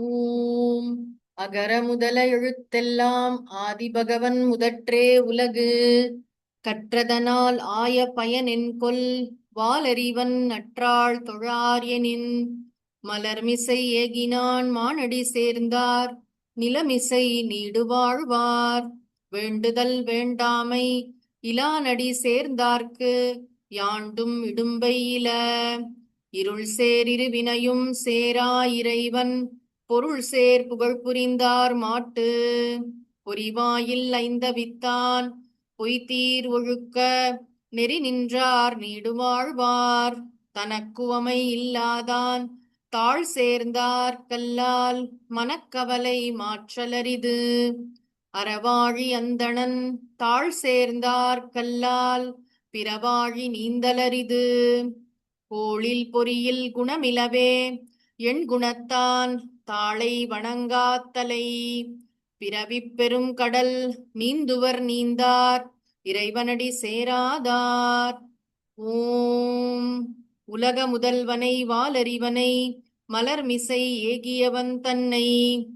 ஓம் அகர முதல எழுத்தெல்லாம் ஆதிபகவன் முதற்றே உலகு. கற்றதனால் ஆய பயனென்கொல் வாலறிவன் நற்றாள் தொழாரியனின் மலர்மிசை ஏகினான் மானடி சேர்ந்தார் நிலமிசை நீடு வாழ்வார். வேண்டுதல் வேண்டாமை இலானடி சேர்ந்தார்க்கு யாண்டும் இடும்பை இல. இருள் சேரிரு வினையும் சேரா இறைவன் பொருள் சேர் புகழ் புரிந்தார் மாட்டு. பொறிவாயில் ஐந்தவித்தான். பொய்தீர் ஒழுக்க நெறி நின்றார் நீடுவாழ்வார். தனக்குவமை இல்லாதான் தாழ் சேர்ந்தார் கல்லால் மனக்கவலை மாற்றலரிது. அறவாழி அந்தணன் தாழ் சேர்ந்தார் கல்லால் பிறவாழி நீந்தலரிது. கோளில் பொறியில் குணமிலவே எண் குணத்தான் தாளை வணங்காத்தலை. பிறவிப் பெரும் கடல் நீந்துவர் நீந்தார். இறைவனடி சேராதார். ஓம். உலக முதல்வனை வாலறிவனை. மலர்மிசை ஏகியவன் தன்னை.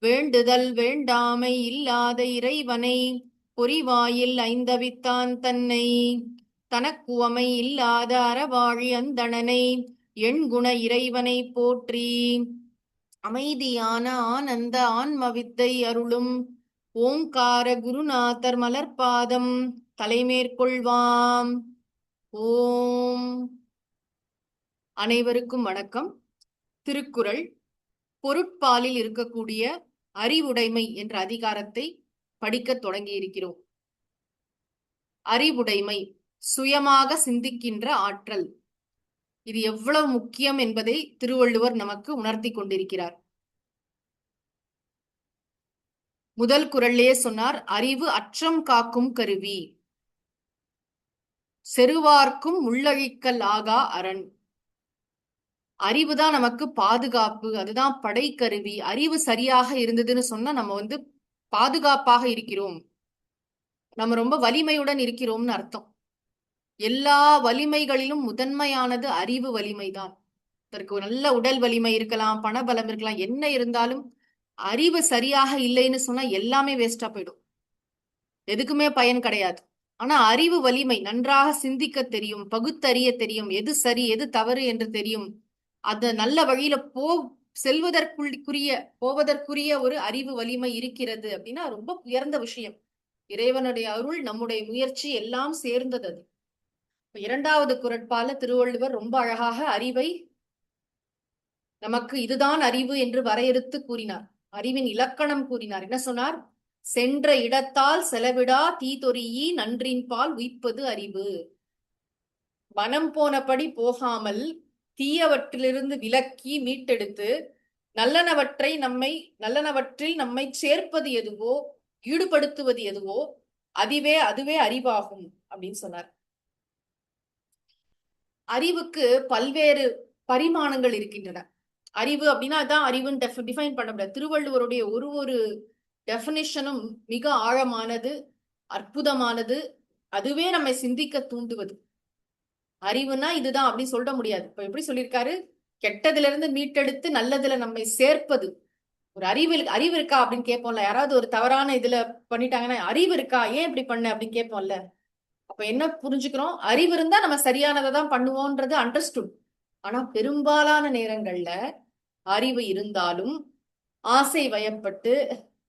வேண்டுதல் வேண்டாமை இல்லாத இறைவனை. பொறிவாயில் ஐந்தவித்தான் தன்னை. தனக்குவமை இல்லாத அறவாழி அந்தணனை. எண்குண இறைவனை போற்றி. அமைதியான ஆனந்த ஆன்மவித்தை அருளும் ஓங்கார குருநாதர் மலர்பாதம் தலைமேற்கொள்வாம். ஓம். அனைவருக்கும் வணக்கம். திருக்குறள் பொருட்பாலில் இருக்கக்கூடிய அறிவுடைமை என்ற அதிகாரத்தை படிக்கத் தொடங்கி இருக்கிறோம் அறிவுடைமை சுயமாக சிந்திக்கின்ற ஆற்றல். இது எவ்வளவு முக்கியம் என்பதை திருவள்ளுவர் நமக்கு உணர்த்தி கொண்டிருக்கிறார். முதல் குரல்லே சொன்னார் அறிவு அற்றம் காக்கும் கருவி. செருவார்க்கும் உள்ளழிக்கல் ஆகா அரண். அறிவுதான் நமக்கு பாதுகாப்பு அதுதான் படைக்கருவி. அறிவு சரியாக இருந்ததுன்னு சொன்னா நம்ம வந்து பாதுகாப்பாக இருக்கிறோம். நம்ம ரொம்ப வலிமையுடன் இருக்கிறோம்னு அர்த்தம். எல்லா வலிமைகளிலும் முதன்மையானது அறிவு வலிமைதான். அதற்கு ஒரு நல்ல உடல் வலிமை இருக்கலாம் பணபலம் இருக்கலாம் என்ன இருந்தாலும் அறிவு சரியாக இல்லைன்னு சொன்னா எல்லாமே வேஸ்டா போயிடும். எதுக்குமே பயன் கிடையாது. ஆனா அறிவு வலிமை நன்றாக சிந்திக்க தெரியும் பகுத்தறிய தெரியும் எது சரி எது தவறு என்று தெரியும். அந்த நல்ல வழியில போ செல்வதற்குரிய போவதற்குரிய ஒரு அறிவு வலிமை இருக்கிறது அப்படின்னா ரொம்ப உயர்ந்த விஷயம். இறைவனுடைய அருள் நம்முடைய முயற்சி எல்லாம் சேர்ந்தது அது. இரண்டாவது குரட்பால திருவள்ளுவர் ரொம்ப அழகாக அறிவை நமக்கு இதுதான் அறிவு என்று வரையறுத்து கூறினார். அறிவின் இலக்கணம் கூறினார். என்ன சொன்னார்? சென்ற இடத்தால் செலவிடா தீதொரியி நன்றின் பால் உயிப்பது அறிவு. மனம் போனபடி போகாமல் தீயவற்றிலிருந்து விலக்கி மீட்டெடுத்து நல்லனவற்றை நம்மை நல்லனவற்றில் நம்மை சேர்ப்பது எதுவோ ஈடுபடுத்துவது எதுவோ அதுவே அதுவே அறிவாகும் அப்படின்னு சொன்னார். அறிவுக்கு பல்வேறு பரிமாணங்கள் இருக்கின்றன. அறிவு அப்படின்னா அதான் அறிவுன்னு டிஃபைன் பண்ண முடியாது. திருவள்ளுவருடைய ஒரு ஒரு டெஃபினிஷனும் மிக ஆழமானது அற்புதமானது அதுவே நம்மை சிந்திக்க தூண்டுவது. அறிவுனா இதுதான் அப்படின்னு சொல்ல முடியாது. இப்ப எப்படி சொல்லியிருக்காரு? கெட்டதுல இருந்து மீட்டெடுத்து நல்லதுல நம்மை சேர்ப்பது. ஒரு அறிவு அறிவு இருக்கா அப்படின்னு கேட்போம்ல. யாராவது ஒரு தவறான இதுல பண்ணிட்டாங்கன்னா அறிவு இருக்கா? ஏன் இப்படி பண்ண அப்படின்னு கேட்போம்ல. அப்ப என்ன புரிஞ்சுக்கிறோம்? அறிவு இருந்தா நம்ம சரியானதை தான் பண்ணுவோன்றது அண்டர்ஸ்டுட் ஆனா பெரும்பாலான நேரங்கள்ல அறிவு இருந்தாலும் ஆசை வயப்பட்டு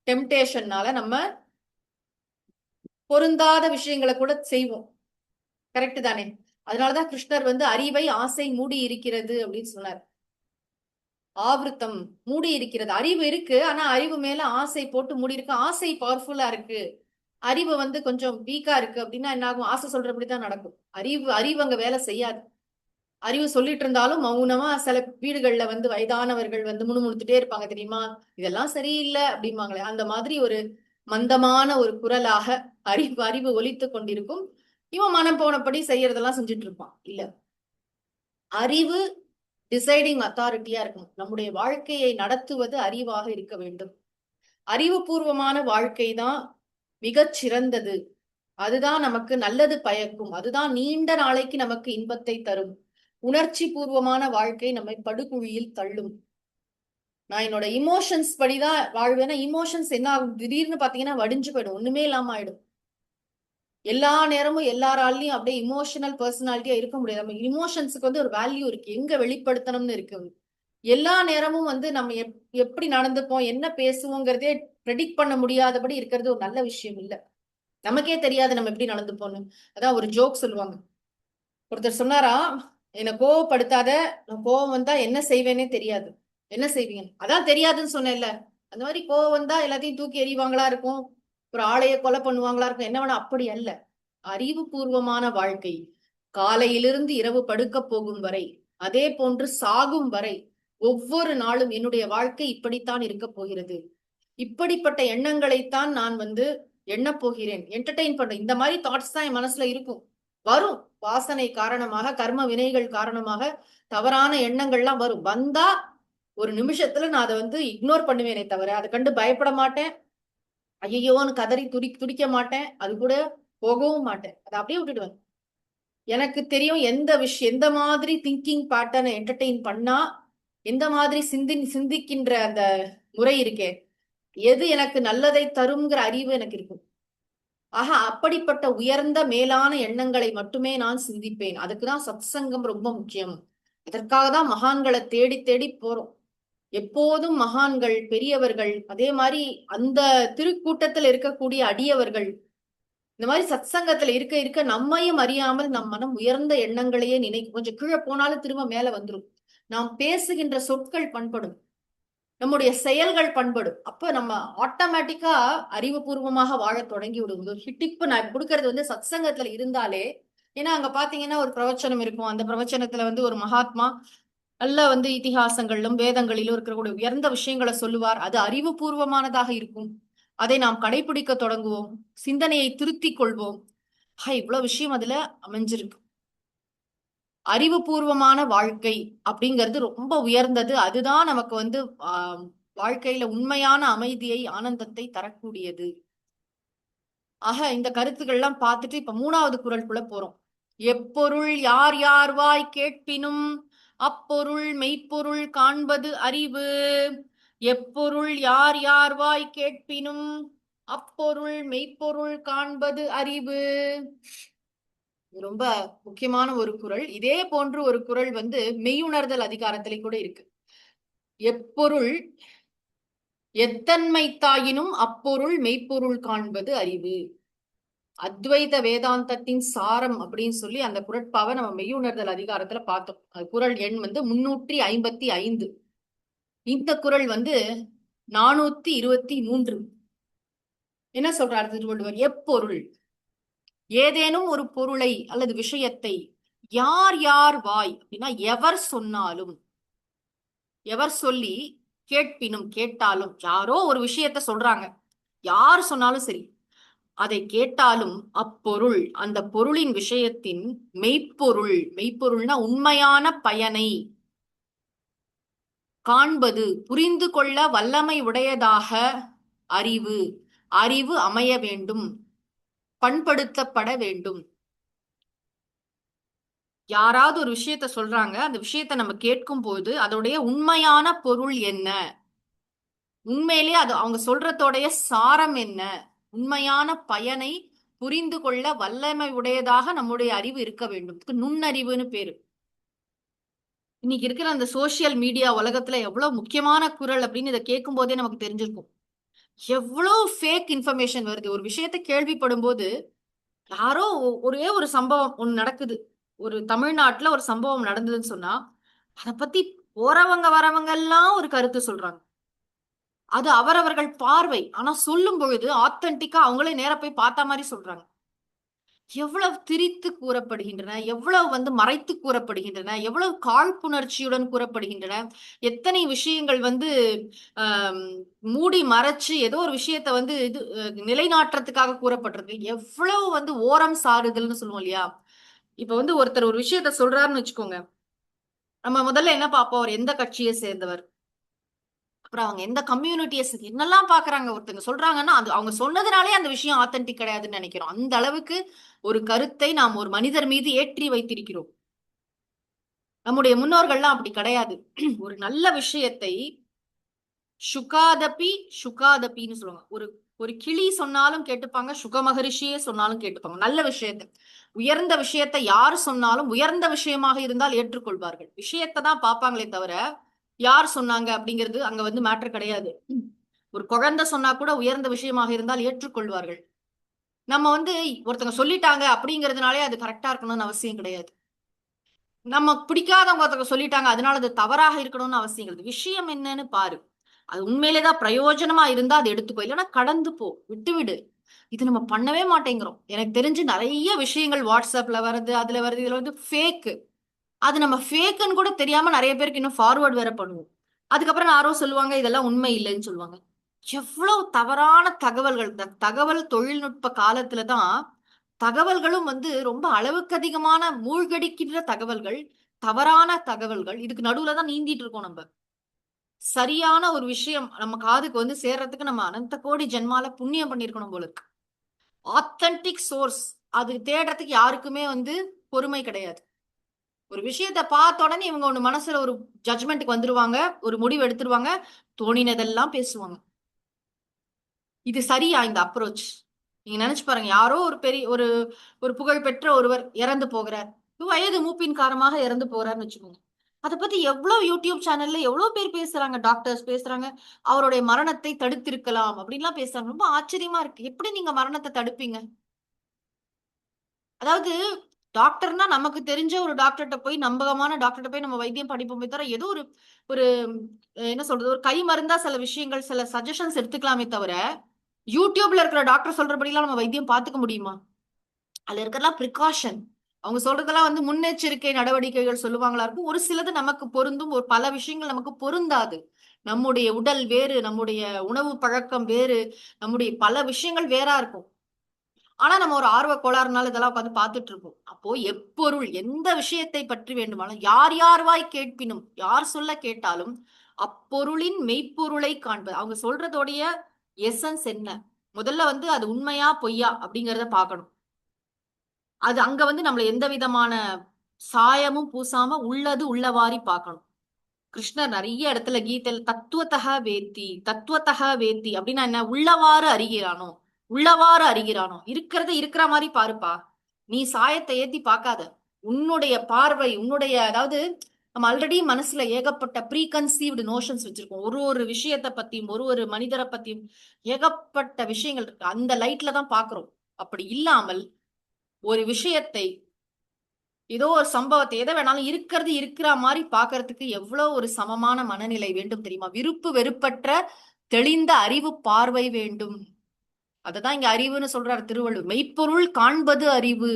டெம்டேஷன்னால நம்ம பொருந்தாத விஷயங்களை கூட செய்வோம். கரெக்ட் தானே? அதனாலதான் கிருஷ்ணர் வந்து அறிவை ஆசை மூடி இருக்கிறது அப்படின்னு சொன்னார். ஆவருத்தம் மூடி இருக்கிறது. அறிவு இருக்கு ஆனா அறிவு மேல ஆசை போட்டு மூடி இருக்கு. ஆசை பவர்ஃபுல்லா இருக்கு. அறிவு வந்து கொஞ்சம் வீக்கா இருக்கு அப்படின்னா என்ன ஆகும் ஆசை சொல்றபடிதான் நடக்கும். அறிவு அறிவு அங்க வேலை செய்யாது. அறிவு சொல்லிட்டு இருந்தாலும் மௌனமா சில வீடுகள்ல வந்து வயதானவர்கள் வந்து முணுமுணுத்துட்டே இருப்பாங்க. தெரியுமா? இதெல்லாம் சரியில்லை அப்படிம்பாங்களே. அந்த மாதிரி ஒரு மந்தமான ஒரு குரலாக அறிவு அறிவு ஒலித்து கொண்டிருக்கும். இவன் மனம் போனபடி செய்யறதெல்லாம் செஞ்சுட்டு இருப்பான் இல்ல. அறிவு டிசைடிங் அத்தாரிட்டியா இருக்கணும். நம்முடைய வாழ்க்கையை நடத்துவது அறிவாக இருக்க வேண்டும். அறிவுபூர்வமான வாழ்க்கை தான் மிகச் சிறந்தது அதுதான் நமக்கு நல்லது பயக்கும். அதுதான் நீண்ட நாளைக்கு நமக்கு இன்பத்தை தரும். உணர்ச்சி பூர்வமான வாழ்க்கை நம்மை படுகுழியில் தள்ளும். நான் என்னோட இமோஷன்ஸ் படிதான் வாழ்வேன்னா இமோஷன்ஸ் என்ன ஆகும்? திடீர்னு பாத்தீங்கன்னா வடிஞ்சு போயிடும். ஒண்ணுமே இல்லாம ஆயிடும். எல்லா நேரமும் எல்லாராலையும் அப்படியே இமோஷனல் பர்சனாலிட்டியா இருக்க முடியாது. நம்ம இமோஷன்ஸுக்கு வந்து ஒரு வேல்யூ இருக்கு. எங்க வெளிப்படுத்தணும்னு இருக்கு? எல்லா நேரமும் வந்து நம்ம எப்- எப்படி நடந்துப்போம் என்ன பேசுவோங்கிறதே ப்ரெடிக்ட் பண்ண முடியாதபடி இருக்கிறது ஒரு நல்ல விஷயம் இல்லை. நமக்கே தெரியாது நம்ம எப்படி நடந்துப்போம்னு. அதான் ஒரு ஜோக் சொல்லுவாங்க. ஒருத்தர் சொன்னாரா என்னை கோவப்படுத்தாத நான் கோவம் வந்தா என்ன செய்வேனே தெரியாது. என்ன செய்வீங்க அதான் தெரியாதுன்னு சொன்னேன்ல. அந்த மாதிரி கோவம் வந்தா எல்லாத்தையும் தூக்கி எறிவாங்களா இருக்கும்? ஒரு ஆளைய கொலை பண்ணுவாங்களா இருக்கும்? என்ன வேணா அப்படி அல்ல. அறிவுபூர்வமான வாழ்க்கை. காலையிலிருந்து இரவு படுக்க போகும் வரை அதே போன்று சாகும் வரை ஒவ்வொரு நாளும் என்னுடைய வாழ்க்கை இப்படித்தான் இருக்க போகிறது. இப்படிப்பட்ட எண்ணங்களைத்தான் நான் வந்து எண்ணப் போகிறேன். என்டர்டெயின் பண்றேன் இந்த மாதிரி தாட்ஸ் தான் என் மனசுல இருக்கும். வரும். வாசனை காரணமாக கர்ம வினைகள் காரணமாக தவறான எண்ணங்கள்லாம் வரும். வந்தா ஒரு நிமிஷத்துல நான் அதை வந்து இக்னோர் பண்ணுவேனே தவிர அதை கண்டு பயப்பட மாட்டேன். ஐயோன்னு கதறி துடி துடிக்க மாட்டேன். அது கூட போகவும் மாட்டேன். அதை அப்படியே விட்டுடுவேன். எனக்கு தெரியும் எந்த விஷயம் எந்த மாதிரி திங்கிங் பேட்டர்னை என்டர்டெயின் பண்ணா இந்த மாதிரி சிந்தி சிந்திக்கின்ற அந்த முறை இருக்கே? எது எனக்கு நல்லதை தருங்கிற அறிவு எனக்கு இருக்கும். ஆக அப்படிப்பட்ட உயர்ந்த மேலான எண்ணங்களை மட்டுமே நான் சிந்திப்பேன். அதுக்குதான் சத்சங்கம் ரொம்ப முக்கியம். அதற்காக தான் மகான்களை தேடி தேடி போறோம். எப்போதும் மகான்கள் பெரியவர்கள் அதே மாதிரி அந்த திருக்கூட்டத்தில் இருக்கக்கூடிய அடியவர்கள் இந்த மாதிரி சத்சங்கத்துல இருக்க இருக்க நம்மையும் அறியாமல் நம் மனம் உயர்ந்த எண்ணங்களையே நினைக்கும். கொஞ்சம் கீழே போனாலும் திரும்ப மேல வந்துரும். நாம் பேசுகின்ற சொற்கள் பண்படும். நம்முடைய செயல்கள் பண்படும். அப்ப நம்ம ஆட்டோமேட்டிக்கா அறிவுபூர்வமாக வாழ தொடங்கி விடுவது. ஒரு டிப்பு நான் கொடுக்கறது வந்து சத்சங்கத்துல இருந்தாலே ஏன்னா அங்க பாத்தீங்கன்னா ஒரு பிரவச்சனம் இருக்கும். அந்த பிரவச்சனத்துல வந்து ஒரு மகாத்மா நல்ல வந்து இத்திஹாசங்களிலும் வேதங்களிலும் இருக்கக்கூடிய உயர்ந்த விஷயங்களை சொல்லுவார். அது அறிவுபூர்வமானதாக இருக்கும். அதை நாம் கடைபிடிக்க தொடங்குவோம். சிந்தனையை திருத்திக் கொள்வோம். ஹா இவ்வளவு விஷயம் அதுல அமைஞ்சிருக்கு. அறிவுபூர்வமான வாழ்க்கை அப்படிங்கிறது ரொம்ப உயர்ந்தது. அதுதான் நமக்கு வந்து வாழ்க்கையில உண்மையான அமைதியை ஆனந்தத்தை தரக்கூடியது. ஆக இந்த கருத்துக்கள்லாம் பார்த்துட்டு இப்ப மூணாவது குரலுக்குள்ள போறோம். எப்பொருள் யார் யார் வாய் கேட்பினும் அப்பொருள் மெய்ப்பொருள் காண்பது அறிவு. எப்பொருள் யார் யார் வாய் கேட்பினும் அப்பொருள் மெய்ப்பொருள் காண்பது அறிவு. ரொம்ப முக்கியமான ஒரு குறள் இதே போன்று ஒரு குறள் வந்து மெய்யுணர்தல் அதிகாரத்திலே கூட இருக்கு. எப்பொருள் எத்தன்மை தாயினும் அப்பொருள் மெய்ப்பொருள் காண்பது அறிவு. அத்வைத வேதாந்தத்தின் சாரம் அப்படின்னு சொல்லி அந்த குரட்பாவை நம்ம மெய்யுணர்தல் அதிகாரத்துல பார்த்தோம். அது குறள் எண் வந்து முன்னூற்றி ஐம்பத்தி ஐந்து. இந்த குறள் வந்து நானூத்தி இருபத்தி மூன்று. என்ன சொல்றாரு திருவள்ளுவர்? எப்பொருள் ஏதேனும் ஒரு பொருளை அல்லது விஷயத்தை யார் யார் வாய் அப்படின்னா எவர் சொன்னாலும் எவர் சொல்லி கேட்பினும் கேட்டாலும் யாரோ ஒரு விஷயத்த சொல்றாங்க. யார் சொன்னாலும் சரி அதை கேட்டாலும் அப்பொருள் அந்த பொருளின் விஷயத்தின் மெய்ப்பொருள் மெய்ப்பொருள்னா உண்மையான பயனை காண்பது புரிந்து கொள்ள வல்லமை உடையதாக அறிவு அறிவு அமைய வேண்டும். பண்படுத்தப்பட வேண்டும். யாராவது ஒரு விஷயத்த சொல்றாங்க அந்த விஷயத்த நம்ம கேட்கும் போது அதோடைய உண்மையான பொருள் என்ன? உண்மையிலேயே அது அவங்க சொல்றதோடைய சாரம் என்ன? உண்மையான பயனை புரிந்து கொள்ள வல்லமை உடையதாக நம்முடைய அறிவு இருக்க வேண்டும். நுண்ணறிவுன்னு பேரு. இன்னைக்கு இருக்கிற அந்த சோசியல் மீடியா உலகத்துல எவ்வளவு முக்கியமான குரல் அப்படின்னு இதை கேட்கும் போதே நமக்கு தெரிஞ்சிருக்கும். எவ்வளவு ஃபேக் இன்ஃபர்மேஷன் வருது? ஒரு விஷயத்த கேள்விப்படும் போது யாரோ ஒ- ஒரே ஒரு சம்பவம் ஒன்று நடக்குது. ஒரு தமிழ்நாட்டில் ஒரு சம்பவம் நடந்ததுன்னு சொன்னா அதை பத்தி போறவங்க வரவங்க எல்லாம் ஒரு கருத்து சொல்றாங்க. அது அவரவர்கள் பார்வை. ஆனா சொல்லும் பொழுது ஆத்தன்டிக்கா அவங்களே நேர போய் பார்த்த மாதிரி சொல்றாங்க. எவ்வளவு திரித்து கூறப்படுகின்றன எவ்வளவு வந்து மறைத்து கூறப்படுகின்றன எவ்வளவு காழ்ப்புணர்ச்சியுடன் கூறப்படுகின்றன எத்தனை விஷயங்கள் வந்து மூடி மறைச்சு ஏதோ ஒரு விஷயத்த வந்து இது நிலைநாட்டுறதுக்காக கூறப்பட்டிருக்கு. எவ்வளவு வந்து ஓரம் சாறுதல்னு சொல்லுவோம் இல்லையா? இப்ப வந்து ஒருத்தர் ஒரு விஷயத்த சொல்றாருன்னு வச்சுக்கோங்க. நம்ம முதல்ல என்ன பார்ப்போம்? அவர் எந்த கட்சியை சேர்ந்தவர்? அப்புறம் அவங்க எந்த கம்யூனிட்டியை என்னெல்லாம் பாக்குறாங்க ஒருத்தங்க சொல்றாங்கன்னா அது அவங்க சொன்னதுனாலே அந்த விஷயம் ஆத்தன்டிக் கிடையாதுன்னு நினைக்கிறோம். அந்த அளவுக்கு ஒரு கருத்தை நாம் ஒரு மனிதர் மீது ஏற்றி வைத்திருக்கிறோம். நம்முடைய முன்னோர்கள்லாம் அப்படி கிடையாது. ஒரு நல்ல விஷயத்தை சுகாதபி சுகாதபின்னு சொல்லுவாங்க. ஒரு ஒரு கிளி சொன்னாலும் கேட்டுப்பாங்க சுக மகரிஷியே சொன்னாலும் கேட்டுப்பாங்க. நல்ல விஷயத்த. உயர்ந்த விஷயத்தை யார் சொன்னாலும் உயர்ந்த விஷயமாக இருந்தால் ஏற்றுக்கொள்வார்கள். விஷயத்தை தான் பார்ப்பாங்களே தவிர யார் சொன்னாங்க அப்படிங்கிறது அங்க வந்து மேட்டர் கிடையாது. ஒரு குழந்தை சொன்னா கூட உயர்ந்த விஷயமாக இருந்தால் ஏற்றுக்கொள்வார்கள். நம்ம வந்து ஒருத்தங்க சொல்லிட்டாங்க அப்படிங்கிறதுனாலே அது கரெக்டா இருக்கணும்னு அவசியம் கிடையாது. நம்ம பிடிக்காதவங்க ஒருத்தவங்க சொல்லிட்டாங்க அதனால அது தவறாக இருக்கணும்னு அவசியம் கிடையாது. விஷயம் என்னன்னு பாரு. அது உண்மையிலேதான் பிரயோஜனமா இருந்தா அது எடுத்துக்கோ. இல்லைன்னா கடந்து போ. விட்டு விடு. இது நம்ம பண்ணவே மாட்டேங்கிறோம். எனக்கு தெரிஞ்சு நிறைய விஷயங்கள் வாட்ஸ்அப்ல வருது அதுல வருது இதுல வந்து ஃபேக்கு அது நம்ம ஃபேக்குன்னு கூட தெரியாம நிறைய பேருக்கு இன்னும் ஃபார்வர்ட் வேற பண்ணுவோம். அதுக்கப்புறம் யாரோ சொல்லுவாங்க இதெல்லாம் உண்மை இல்லைன்னு சொல்லுவாங்க. எவ்வளவு தவறான தகவல்கள் இந்த தகவல் தொழில்நுட்ப காலத்துல தான் தகவல்களும் வந்து ரொம்ப அளவுக்கு அதிகமான மூழ்கடிக்கின்ற தகவல்கள் தவறான தகவல்கள் இதுக்கு நடுவுல தான் நீந்திட்டு இருக்கோம் நம்ம. சரியான ஒரு விஷயம் நம்ம காதுக்கு வந்து சேர்றதுக்கு நம்ம அனந்த கோடி ஜென்மால புண்ணியம் பண்ணிருக்கணும் போல இருக்கு. ஆத்தன்டிக் சோர்ஸ் அது தேடுறதுக்கு யாருக்குமே வந்து பொறுமை கிடையாது. ஒரு விஷயத்த பார்த்த உடனே இவங்க ஒண்ணு மனசுல ஒரு ஜட்மெண்ட்டுக்கு வந்துருவாங்க ஒரு முடிவு எடுத்துருவாங்க தோணினதெல்லாம் பேசுவாங்க. இது சரியா இந்த அப்ரோச் நீங்க நினைச்சு பாருங்க யாரோ ஒரு பெரிய ஒரு ஒரு புகழ்பெற்ற ஒருவர் இறந்து போகிறார். வயது மூப்பின் காரணமாக இறந்து போறாருன்னு வச்சுக்கோங்க. அதை பத்தி எவ்வளவு யூடியூப் சேனல்ல எவ்வளவு பேர் பேசுறாங்க டாக்டர்ஸ் பேசுறாங்க அவருடைய மரணத்தை தடுத்திருக்கலாம் அப்படின்லாம் பேசுறாங்க. ரொம்ப ஆச்சரியமா இருக்கு. எப்படி நீங்க மரணத்தை தடுப்பீங்க? அதாவது டாக்டர்னா நமக்கு தெரிஞ்ச ஒரு டாக்டர்கிட்ட போய் நம்பகமான டாக்டர்கிட்ட போய் நம்ம வைத்தியம் படிப்போமே தவிர ஏதோ ஒரு ஒரு என்ன சொல்றது ஒரு கை மருந்தா சில விஷயங்கள் சில சஜஷன்ஸ் எடுத்துக்கலாமே தவிர யூடியூப்ல இருக்கிற டாக்டர் சொல்றபடிலாம் நம்ம வைத்தியம் பார்த்துக்க முடியுமா? அதுல இருக்கிறதெல்லாம் ப்ரிகாஷன் அவங்க சொல்றதெல்லாம் வந்து முன்னெச்சரிக்கை நடவடிக்கைகள் சொல்லுவாங்களா இருக்கும். ஒரு சிலது நமக்கு பொருந்தும் ஒரு பல விஷயங்கள் நமக்கு பொருந்தாது. நம்முடைய உடல் வேறு நம்முடைய உணவு பழக்கம் வேறு நம்முடைய பல விஷயங்கள் வேறா இருக்கும். ஆனா நம்ம ஒரு ஆர்வ கோளாறுனால இதெல்லாம் உட்காந்து பார்த்துட்டு இருப்போம். அப்போ எப்பொருள் எந்த விஷயத்தை பற்றி வேண்டுமானாலும் யார் யார் வாய் கேட்பினும் யார் சொல்ல கேட்டாலும் அப்பொருளின் மெய்ப்பொருளை காண்பது. அவங்க சொல்றதோடைய எசன்ஸ் என்ன? முதல்ல வந்து அது உண்மையா பொய்யா அப்படிங்கிறத பார்க்கணும். அது அங்க வந்து நம்மள எந்த விதமான சாயமும் பூசாம உள்ளது உள்ளவாரி பார்க்கணும். கிருஷ்ணர் நிறைய இடத்துல கீதையில தத்துவத்தக வேத்தி தத்துவத்தக வேத்தி அப்படின்னா என்ன? உள்ளவாறு அறிகிறானோ உள்ளவாறு அறிகிறானோ? இருக்கிறத இருக்கிற மாதிரி பாருப்பா. நீ சாயத்தை ஏத்தி பார்க்காத. உன்னுடைய பார்வை உன்னுடைய அதாவது நம்ம ஆல்ரெடி மனசுல ஏகப்பட்ட ப்ரீ கன்சீவ்டு நோஷன்ஸ் வச்சிருக்கோம். ஒரு ஒரு விஷயத்தை பத்தியும் ஒரு ஒரு மனிதரை பத்தியும் ஏகப்பட்ட விஷயங்கள் இருக்கு. அந்த லைட்ல தான் பாக்குறோம் அப்படி இல்லாமல் ஒரு விஷயத்தை ஏதோ ஒரு சம்பவத்தை எதை வேணாலும் இருக்கிறது இருக்கிற மாதிரி பாக்குறதுக்கு எவ்வளவு ஒரு சமமான மனநிலை வேண்டும் தெரியுமா? விருப்பு வெறுப்பற்ற தெளிந்த அறிவு பார்வை வேண்டும். அததான் இங்க அறிவுன்னு சொல்றாரு திருவள்ளுவர். மெய்ப்பொருள் காண்பது அறிவு.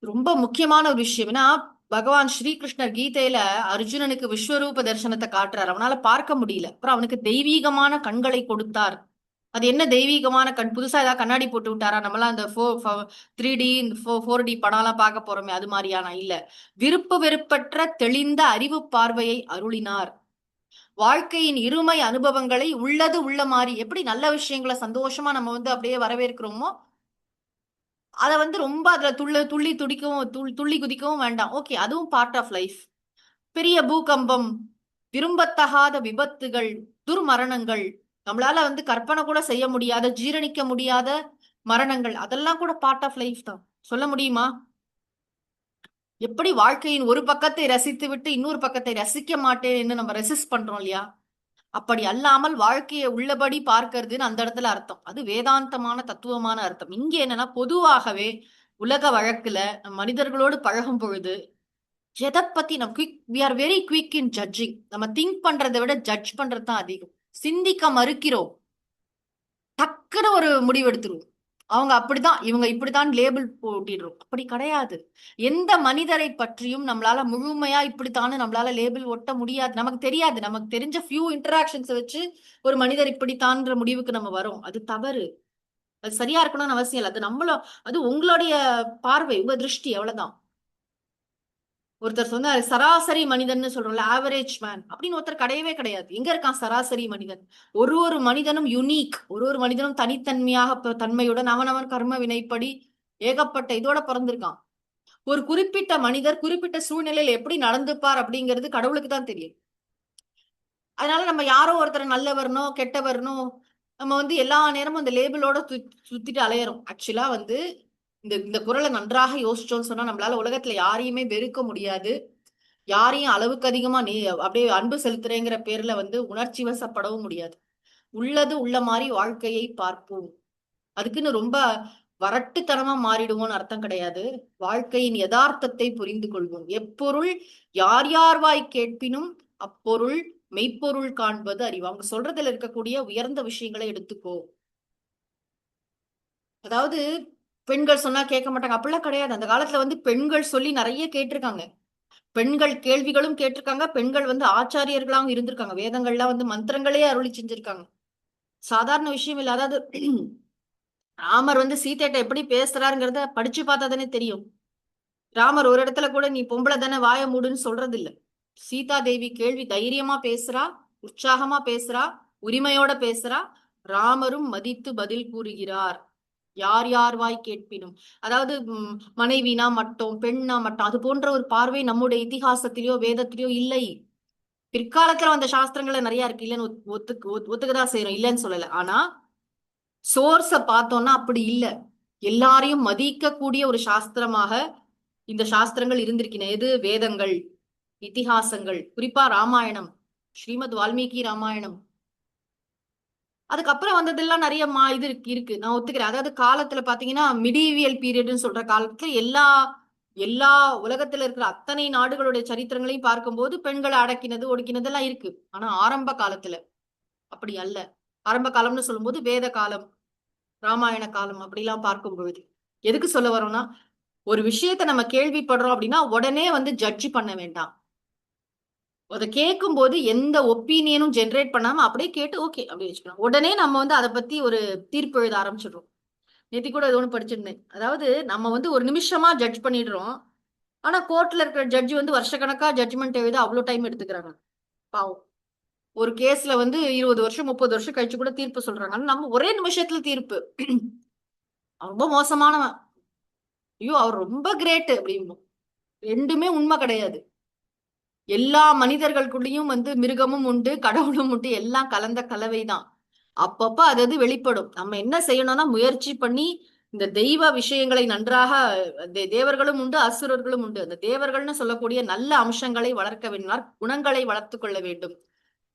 ரொம்ப முக்கியமான ஒரு விஷயம். ஏன்னா பகவான் ஸ்ரீகிருஷ்ணர் கீதையில அர்ஜுனனுக்கு விஸ்வரூப தரிசனத்தை காட்டுறாரு. அவனால பார்க்க முடியல. அப்புறம் அவனுக்கு தெய்வீகமான கண்களை கொடுத்தார். அது என்ன தெய்வீகமான கண்? புதுசா ஏதாவது கண்ணாடி போட்டு விட்டாரா? நம்மளாம் அந்த ஃபோர் த்ரீ டி இந்த ஃபோர் டி படம்லாம் பார்க்க போறோமே அது மாதிரியானா இல்ல. விருப்ப வெறுப்பற்ற தெளிந்த அறிவு பார்வையை அருளினார். வாழ்க்கையின் இருமை அனுபவங்களை உள்ளது உள்ள மாதிரி எப்படி நல்ல விஷயங்களை சந்தோஷமா நம்ம வந்து அப்படியே வரவேற்கிறோமோ அதை வந்து ரொம்ப அதுல துள்ள துள்ளி துடிக்கவும் துள்ளி குதிக்கவும் வேண்டாம். ஓகே அதுவும் பார்ட் ஆஃப் லைஃப் பெரிய பூகம்பம் விரும்பத்தகாத விபத்துகள் துர்மரணங்கள் நம்மளால வந்து கற்பனை கூட செய்ய முடியாத ஜீரணிக்க முடியாத மரணங்கள் அதெல்லாம் கூட பார்ட் ஆஃப் லைஃப் தான். சொல்ல முடியுமா? எப்படி வாழ்க்கையின் ஒரு பக்கத்தை ரசித்து விட்டு இன்னொரு பக்கத்தை ரசிக்க மாட்டேன்னு நம்ம ரெசிஸ்ட் பண்றோம் இல்லையா? அப்படி அல்லாமல் வாழ்க்கையை உள்ளபடி பார்க்கறதுன்னு அந்த இடத்துல அர்த்தம். அது வேதாந்தமான தத்துவமான அர்த்தம். இங்க என்னன்னா பொதுவாகவே உலக வழக்குல மனிதர்களோடு பழகும் பொழுது எதை பத்தி நம்ம quick we are very quick in judging நம்ம திங்க் பண்றதை விட ஜட்ஜ் பண்றது தான் அதிகம். சிந்திக்க மறுக்கிறோம். டக்குன்னு ஒரு முடிவு எடுத்துருவோம். அவங்க அப்படிதான் இவங்க இப்படித்தான் லேபிள் போட்டிடுறோம் அப்படி கிடையாது. எந்த மனிதரை பற்றியும் நம்மளால முழுமையா இப்படித்தானு நம்மளால லேபிள் ஒட்ட முடியாது. நமக்கு தெரியாது. நமக்கு தெரிஞ்ச ஃபியூ இன்டராக்ஷன்ஸ் வச்சு ஒரு மனிதர் இப்படித்தான்ற முடிவுக்கு நம்ம வரோம். அது தவறு. அது சரியா இருக்கணும்னு அவசியம் இல்லை. அது நம்மளும் அது உங்களுடைய பார்வை உங்க திருஷ்டி அவ்வளவுதான். ஒருத்தர் சொன்னாரு சராசரி மனிதன் சொல்றோம்ல ஆவரேஜ் மேன் அப்படின்னு ஒருத்தர் கிடையவே கிடையாது. எங்க இருக்கான் சராசரி மனிதன்? ஒரு ஒரு மனிதனும் யுனீக் ஒரு ஒரு மனிதனும் தனித்தன்மையாக தன்மையுடன் அவனவன் கர்ம வினைப்படி ஏகப்பட்ட இதோட பிறந்திருக்கான். ஒரு குறிப்பிட்ட மனிதர் குறிப்பிட்ட சூழ்நிலையில எப்படி நடந்துப்பார் அப்படிங்கிறது கடவுளுக்கு தான் தெரியும். அதனால நம்ம யாரோ ஒருத்தர் நல்லவர்னோ கெட்டவர்னோ நம்ம வந்து எல்லா நேரமும் அந்த லேபிளோட சுத்திட்டு அலையறோம். ஆக்சுவலா வந்து இந்த இந்த குரலை நன்றாக யோசிச்சோம்னு சொன்னா நம்மளால உலகத்துல யாரையுமே வெறுக்க முடியாது. யாரையும் அளவுக்கு அதிகமா நீ அப்படியே அன்பு செலுத்துறேங்கிற பேர்ல வந்து உணர்ச்சி வசப்படவும் முடியாது. உள்ளது உள்ள மாதிரி வாழ்க்கையை பார்ப்போம். அதுக்குன்னு ரொம்ப வரட்டுத்தனமா மாறிடுவோம்னு அர்த்தம் கிடையாது. வாழ்க்கையின் யதார்த்தத்தை புரிந்து கொள்வோம். எப்பொருள் யார் யார் வாய் கேட்பினும் அப்பொருள் மெய்ப்பொருள் காண்பது அறிவு. அவங்க சொல்றதுல இருக்கக்கூடிய உயர்ந்த விஷயங்களை எடுத்துக்கோ. அதாவது பெண்கள் சொன்னா கேட்க மாட்டாங்க. அப்படிலாம் கிடையாது. அந்த காலத்துல வந்து பெண்கள் சொல்லி நிறைய கேட்டிருக்காங்க. பெண்கள் கேள்விகளும் கேட்டிருக்காங்க. பெண்கள் வந்து ஆச்சாரியர்களாகவும் இருந்திருக்காங்க. வேதங்கள்லாம் வந்து மந்திரங்களே அருளி செஞ்சிருக்காங்க. சாதாரண விஷயம் இல்லை. அதாவது ராமர் வந்து சீதைட்ட எப்படி பேசுறாருங்கிறத படிச்சு பார்த்தா தானே தெரியும். ராமர் ஒரு இடத்துல கூட நீ பொம்பளை தானே வாய மூடுன்னு சொல்றது இல்ல சீதா தேவி கேள்வி தைரியமா பேசுறா உற்சாகமா பேசுறா உரிமையோட பேசுறா. ராமரும் மதித்து பதில் கூறுகிறார். யார் யார் வாய் கேட்பினும். அதாவது மனைவினா மட்டும் பெண்ணா மட்டும் அது போன்ற ஒரு பார்வை நம்முடைய இத்திகாசத்திலயோ வேதத்திலயோ இல்லை. பிற்காலத்துல வந்த சாஸ்திரங்கள்ல நிறைய இருக்கு. இல்லைன்னு ஒத்துக்கு ஒத்துக்கதான் செய்யறோம் இல்லைன்னு சொல்லல. ஆனா சோர்ஸ பார்த்தோம்னா அப்படி இல்லை. எல்லாரையும் மதிக்கக்கூடிய ஒரு சாஸ்திரமாக இந்த சாஸ்திரங்கள் இருந்திருக்கின. எது? வேதங்கள் இத்திஹாசங்கள் குறிப்பா ராமாயணம். ஸ்ரீமத் வால்மீகி ராமாயணம். அதுக்கப்புறம் வந்ததெல்லாம் நிறைய மா இது இருக்கு இருக்கு. நான் ஒத்துக்கிறேன். அதாவது காலத்துல பாத்தீங்கன்னா மிடிவியல் பீரியட்னு சொல்ற காலத்துல எல்லா எல்லா உலகத்துல இருக்கிற அத்தனை நாடுகளுடைய சரித்திரங்களையும் பார்க்கும்போது பெண்களை அடக்கினது ஒடுக்கினதெல்லாம் இருக்கு. ஆனா ஆரம்ப காலத்துல அப்படி அல்ல. ஆரம்ப காலம்னு சொல்லும்போது வேத காலம் ராமாயண காலம் அப்படிலாம் பார்க்கும் பொழுது எதுக்கு சொல்ல வரோம்னா ஒரு விஷயத்த நம்ம கேள்விப்படுறோம் அப்படின்னா உடனே வந்து ஜட்ஜ் பண்ண வேண்டாம். அதை கேட்கும் போது எந்த ஒப்பீனியனும் ஜென்ரேட் பண்ணாம அப்படியே கேட்டு ஓகே அப்படி வச்சுக்கலாம் உடனே நம்ம வந்து அதை பத்தி ஒரு தீர்ப்பு எழுத ஆரம்பிச்சிடுறோம். நேத்தி கூட இது ஒன்று படிச்சிருந்தேன். அதாவது நம்ம வந்து ஒரு நிமிஷமா ஜட்ஜ் பண்ணிடுறோம். ஆனா கோர்ட்ல இருக்கிற ஜட்ஜி வந்து வருஷக்கணக்கா ஜட்ஜ்மெண்ட் எழுத அவ்வளோ டைம் எடுத்துக்கிறாங்க. பாவம். ஒரு கேஸ்ல வந்து இருபது வருஷம் முப்பது வருஷம் கழிச்சு கூட தீர்ப்பு சொல்றாங்க. நம்ம ஒரே நிமிஷத்துல தீர்ப்பு. ரொம்ப மோசமானவன். ஐயோ அவர் ரொம்ப கிரேட் அப்படிம்போம். ரெண்டுமே உண்மை கிடையாது. எல்லா மனிதர்களுக்குள்ளயும் வந்து மிருகமும் உண்டு கடவுளும் உண்டு எல்லாம் கலந்த கலவை தான் அப்பப்ப அது அது வெளிப்படும். நம்ம என்ன செய்யணும்னா முயற்சி பண்ணி இந்த தெய்வ விஷயங்களை நன்றாக தேவர்களும் உண்டு அசுரர்களும் உண்டு. அந்த தேவர்கள்னு சொல்லக்கூடிய நல்ல அம்சங்களை வளர்க்க வேண்டும். குணங்களை வளர்த்து கொள்ள வேண்டும்.